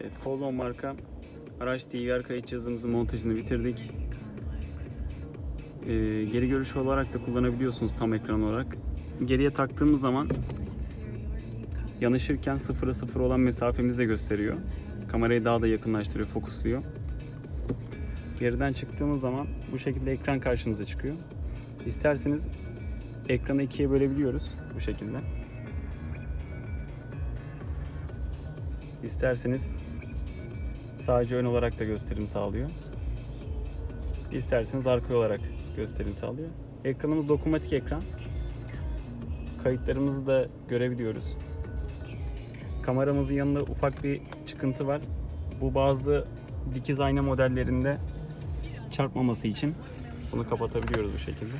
Evet, Colon marka araç DVR kayıt cihazımızın montajını bitirdik. Ee, geri görüş olarak da kullanabiliyorsunuz tam ekran olarak. Geriye taktığımız zaman yanaşırken sıfıra sıfır olan mesafemizi de gösteriyor. Kamerayı daha da yakınlaştırıyor, fokusluyor. Geriden çıktığımız zaman bu şekilde ekran karşınıza çıkıyor. İsterseniz ekranı ikiye bölebiliyoruz bu şekilde. İsterseniz sadece ön olarak da gösterim sağlıyor. İsterseniz arka olarak gösterim sağlıyor. Ekranımız dokunmatik ekran. Kayıtlarımızı da görebiliyoruz. Kameramızın yanında ufak bir çıkıntı var. Bu bazı dikiz ayna modellerinde çarpmaması için bunu kapatabiliyoruz bu şekilde.